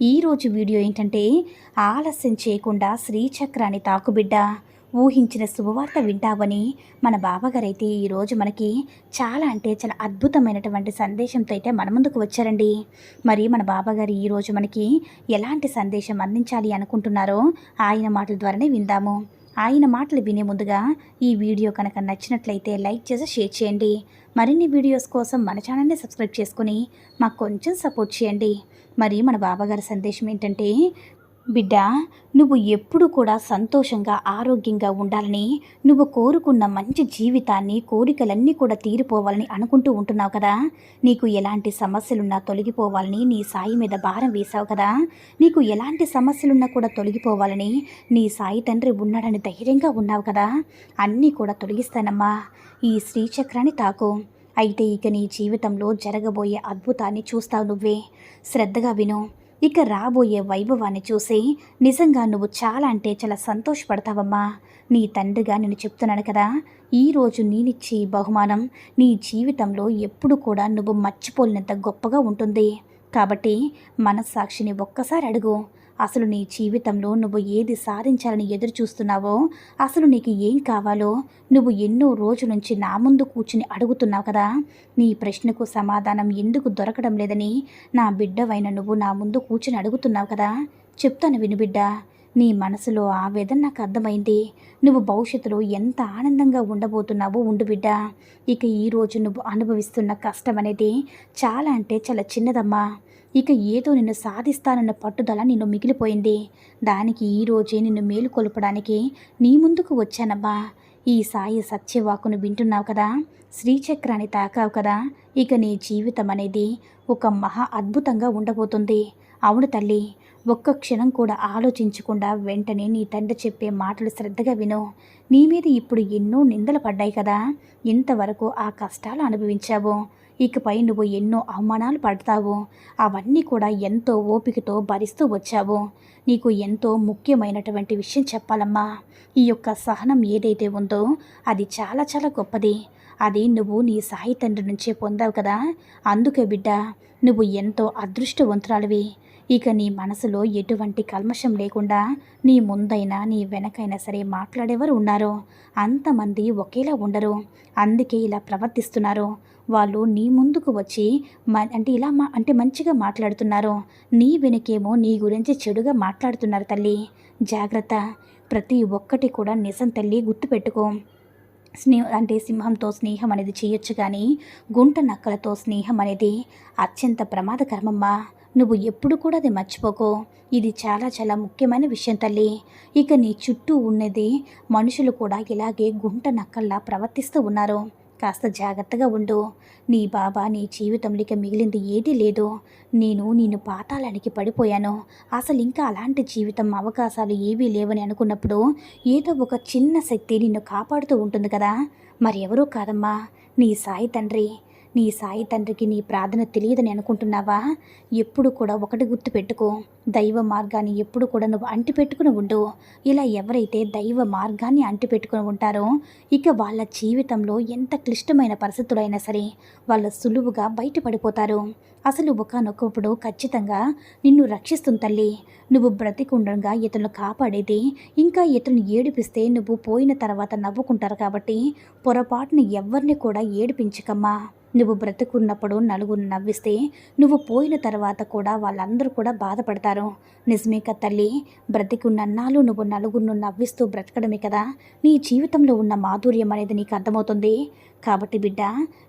ఈరోజు వీడియో ఏంటంటే ఆలస్యం చేయకుండా శ్రీచక్రాన్ని తాకుబిడ్డ ఊహించిన శుభవార్త వింటావని మన బాబాగారైతే ఈరోజు మనకి చాలా అంటే చాలా అద్భుతమైనటువంటి సందేశంతో అయితే మన ముందుకు వచ్చారండి. మరి మన బాబాగారు ఈరోజు మనకి ఎలాంటి సందేశం అందించాలి అనుకుంటున్నారో ఆయన మాటల ద్వారానే విందాము. ఆయన మాటలు వినే ముందుగా ఈ వీడియో కనుక నచ్చినట్లయితే లైక్ చేసి షేర్ చేయండి. మరిన్ని వీడియోస్ కోసం మన ఛానల్ని సబ్స్క్రైబ్ చేసుకుని మాకు కొంచెం సపోర్ట్ చేయండి. మరి మన బాబాగారి సందేశం ఏంటంటే బిడ్డ నువ్వు ఎప్పుడు కూడా సంతోషంగా ఆరోగ్యంగా ఉండాలని నువ్వు కోరుకున్న మంచి జీవితాన్ని కోరికలన్నీ కూడా తీరిపోవాలని అనుకుంటూ ఉంటున్నావు కదా? నీకు ఎలాంటి సమస్యలున్నా తొలగిపోవాలని నీ సాయి మీద భారం వేశావు కదా? నీకు ఎలాంటి సమస్యలున్నా కూడా తొలగిపోవాలని నీ సాయి తండ్రి ఉన్నాడని ధైర్యంగా ఉన్నావు కదా? అన్నీ కూడా తొలగిస్తానమ్మా. ఈ శ్రీచక్రాన్ని తాకు. అయితే ఇక నీ జీవితంలో జరగబోయే అద్భుతాన్ని చూస్తావు నువ్వే. శ్రద్ధగా విను. ఇక రాబోయే వైభవాన్ని చూసి నిజంగా నువ్వు చాలా అంటే చాలా సంతోషపడతావమ్మా. నీ తండ్రిగా నేను చెప్తున్నాను కదా ఈరోజు నేనిచ్చే ఈ బహుమానం నీ జీవితంలో ఎప్పుడు కూడా నువ్వు మర్చిపోలేనంత గొప్పగా ఉంటుంది. కాబట్టి మనస్సాక్షిని ఒక్కసారి అడుగు. అసలు నీ జీవితంలో నువ్వు ఏది సాధించాలని ఎదురు చూస్తున్నావో అసలు నీకు ఏం కావాలో నువ్వు ఎన్నో రోజుల నుంచి నా ముందు కూర్చుని అడుగుతున్నావు కదా. నీ ప్రశ్నకు సమాధానం ఎందుకు దొరకడం లేదని నా బిడ్డవైన నువ్వు నా ముందు కూర్చుని అడుగుతున్నావు కదా. చెప్తాను విను బిడ్డ. నీ మనసులో ఆవేదన నాకు అర్థమైంది. నువ్వు భవిష్యత్తులో ఎంత ఆనందంగా ఉండబోతున్నావో ఉండు బిడ్డ. ఇక ఈరోజు నువ్వు అనుభవిస్తున్న కష్టం అనేది చాలా అంటే చాలా చిన్నదమ్మా. ఇక ఏదో నిన్ను సాధిస్తానన్న పట్టుదల నిన్ను మిగిలిపోయింది. దానికి ఈరోజే నిన్ను మేలుకొల్పడానికి నీ ముందుకు వచ్చానమ్మా. ఈ సాయి సత్యవాకును వింటున్నావు కదా? శ్రీచక్రాన్ని తాకావు కదా? ఇక నీ జీవితం అనేది ఒక మహా అద్భుతంగా ఉండబోతుంది. అవును తల్లి ఒక్క క్షణం కూడా ఆలోచించకుండా వెంటనే నీ తండ్రి చెప్పే మాటలు శ్రద్ధగా విను. నీ మీద ఇప్పుడు ఎన్నో నిందలు పడ్డాయి కదా. ఇంతవరకు ఆ కష్టాలు అనుభవించావు. ఇకపై నువ్వు ఎన్నో అవమానాలు పడతావు. అవన్నీ కూడా ఎంతో ఓపికతో భరిస్తూ వచ్చావు. నీకు ఎంతో ముఖ్యమైనటువంటి విషయం చెప్పాలమ్మా. ఈ యొక్క సహనం ఏదైతే ఉందో అది చాలా చాలా గొప్పది. అది నువ్వు నీ సాయి తండ్రి నుంచే పొందావు కదా. అందుకే బిడ్డ నువ్వు ఎంతో అదృష్టవంతురాలివి. ఇక నీ మనసులో ఎటువంటి కల్మషం లేకుండా నీ ముందైనా నీ వెనకైనా సరే మాట్లాడేవారు ఉన్నారు. అంతమంది ఒకేలా ఉండరు. అందుకే ఇలా ప్రవర్తిస్తున్నారు. వాళ్ళు నీ ముందుకు వచ్చి మ అంటే ఇలా మా అంటే మంచిగా మాట్లాడుతున్నారు. నీ వెనుకేమో నీ గురించి చెడుగా మాట్లాడుతున్నారు తల్లి. జాగ్రత్త. ప్రతి ఒక్కటి కూడా నిజం తల్లి గుర్తుపెట్టుకో. స్నేహ అంటే సింహంతో స్నేహం అనేది చేయొచ్చు కానీ గుంట నక్కలతో స్నేహం అనేది అత్యంత ప్రమాదకరమమ్మా. నువ్వు ఎప్పుడు కూడా అది మర్చిపోకో. ఇది చాలా చాలా ముఖ్యమైన విషయం తల్లి. ఇక నీ చుట్టూ ఉన్నది మనుషులు కూడా ఇలాగే గుంట నక్కల్లా ప్రవర్తిస్తూ ఉన్నారు. కాస్త జాగ్రత్తగా ఉండు. నీ బాబా నీ జీవితంలో ఇక మిగిలింది ఏదీ లేదు. నేను నిన్ను పాతాళానికి పడిపోయాను. అసలు ఇంకా అలాంటి జీవితం అవకాశాలు ఏవీ లేవని అనుకున్నప్పుడు ఏదో ఒక చిన్న శక్తి నిన్ను కాపాడుతూ ఉంటుంది కదా. మరి ఎవరూ కాదమ్మా. నీ సాయి తండ్రి నీ సాయి తండ్రికి నీ ప్రార్థన తెలియదని అనుకుంటున్నావా? ఎప్పుడు కూడా ఒకటి గుర్తు పెట్టుకో. దైవ మార్గాన్ని ఎప్పుడు కూడా నువ్వు అంటిపెట్టుకుని ఉండు. ఇలా ఎవరైతే దైవ మార్గాన్ని అంటిపెట్టుకుని ఉంటారో ఇక వాళ్ళ జీవితంలో ఎంత క్లిష్టమైన పరిస్థితులైనా సరే వాళ్ళు సులువుగా బయటపడిపోతారు. అసలు ఒకనొకప్పుడు ఖచ్చితంగా నిన్ను రక్షిస్తుంది తల్లి. నువ్వు బ్రతికుండగా ఇతను కాపాడేది ఇంకా ఇతను ఏడిపిస్తే నువ్వు పోయిన తర్వాత నవ్వుకుంటారు కాబట్టి పొరపాటును ఎవరిని కూడా ఏడిపించకమ్మా. నువ్వు బ్రతుకున్నప్పుడు నలుగురు నవ్విస్తే నువ్వు పోయిన తర్వాత కూడా వాళ్ళందరూ కూడా బాధపడతారు. నిజమే కదా తల్లి? బ్రతికున్న నాలు నువ్వు నలుగురిను నవ్విస్తూ బ్రతకడమే కదా? నీ జీవితంలో ఉన్న మాధుర్యం అనేది నీకు అర్థమవుతుంది. కాబట్టి బిడ్డ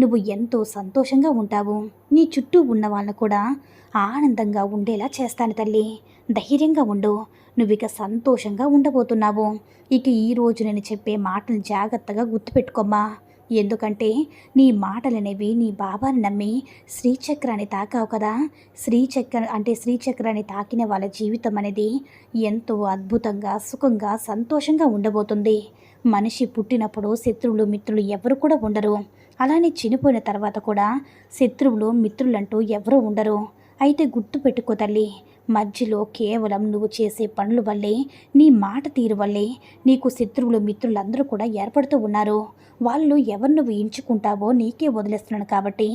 నువ్వు ఎంతో సంతోషంగా ఉంటావు. నీ చుట్టూ ఉన్న వాళ్ళను కూడా ఆనందంగా ఉండేలా చేస్తాను తల్లి. ధైర్యంగా ఉండు. నువ్వు ఇక సంతోషంగా ఉండబోతున్నావు. ఇక ఈ రోజు నేను చెప్పే మాటలు జాగ్రత్తగా గుర్తుపెట్టుకోమ్మా. ఎందుకంటే నీ మాటలనేవి నీ బాబాని నమ్మి శ్రీచక్రాన్ని తాకావు కదా. శ్రీచక్ర అంటే శ్రీచక్రాన్ని తాకిన వాళ్ళ జీవితం అనేది ఎంతో అద్భుతంగా సుఖంగా సంతోషంగా ఉండబోతుంది. మనిషి పుట్టినప్పుడు శత్రువులు మిత్రులు ఎవరు కూడా ఉండరు. అలానే చనిపోయిన తర్వాత కూడా శత్రువులు మిత్రులంటూ ఎవరు ఉండరు. అయితే గుర్తు పెట్టుకో తల్లి మధ్యలో కేవలం నువ్వు చేసే పనుల వల్లే నీ మాట తీరు వల్లే నీకు శత్రువులు మిత్రులందరూ కూడా ఏర్పడుతూ ఉన్నారు. వాళ్ళు ఎవరు నువ్వు ఎంచుకుంటావో నీకే వదిలేస్తున్నాను కాబట్టి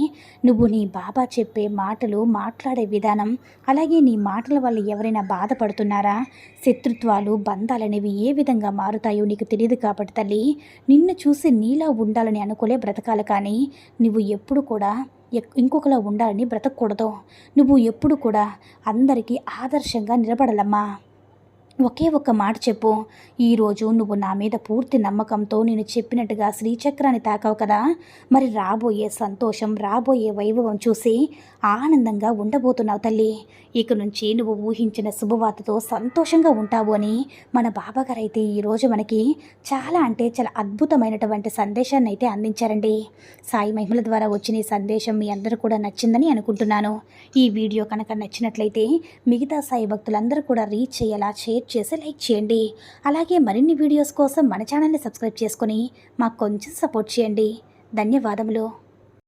నువ్వు నీ బాబా చెప్పే మాటలు మాట్లాడే విధానం అలాగే నీ మాటల వల్ల ఎవరైనా బాధపడుతున్నారా? శత్రుత్వాలు బంధాలనేవి ఏ విధంగా మారుతాయో నీకు తెలియదు కాబట్టి తల్లి నిన్ను చూసి నీలా ఉండాలని అనుకోలే బ్రతకాలి కానీ నువ్వు ఎప్పుడు కూడా ఇంకొకలా ఉండాలని బ్రతకూడదు. నువ్వు ఎప్పుడు కూడా అందరికీ ఆదర్శంగా నిలబడాలమ్మా. ఒకే ఒక్క మాట చెప్పు. ఈరోజు నువ్వు నా మీద పూర్తి నమ్మకంతో నేను చెప్పినట్టుగా శ్రీచక్రాన్ని తాకావు కదా? మరి రాబోయే సంతోషం రాబోయే వైభవం చూసి ఆనందంగా ఉండబోతున్నావు తల్లి. ఇక నుంచి నువ్వు ఊహించిన శుభవార్తతో సంతోషంగా ఉంటావు అని మన బాబాగారు అయితే ఈరోజు మనకి చాలా అంటే చాలా అద్భుతమైనటువంటి సందేశాన్ని అయితే అందించారండి. సాయి మహిమల ద్వారా వచ్చిన ఈ సందేశం మీ అందరూ కూడా నచ్చిందని అనుకుంటున్నాను. ఈ వీడియో కనుక నచ్చినట్లయితే మిగతా సాయి భక్తులందరూ కూడా రీచ్ అయ్యేలా షేర్ చేసి లైక్ చేయండి. అలాగే మరిన్ని వీడియోస్ కోసం మన ఛానల్ని సబ్స్క్రైబ్ చేసుకొని మాకు కొంచెం సపోర్ట్ చేయండి. ధన్యవాదములు.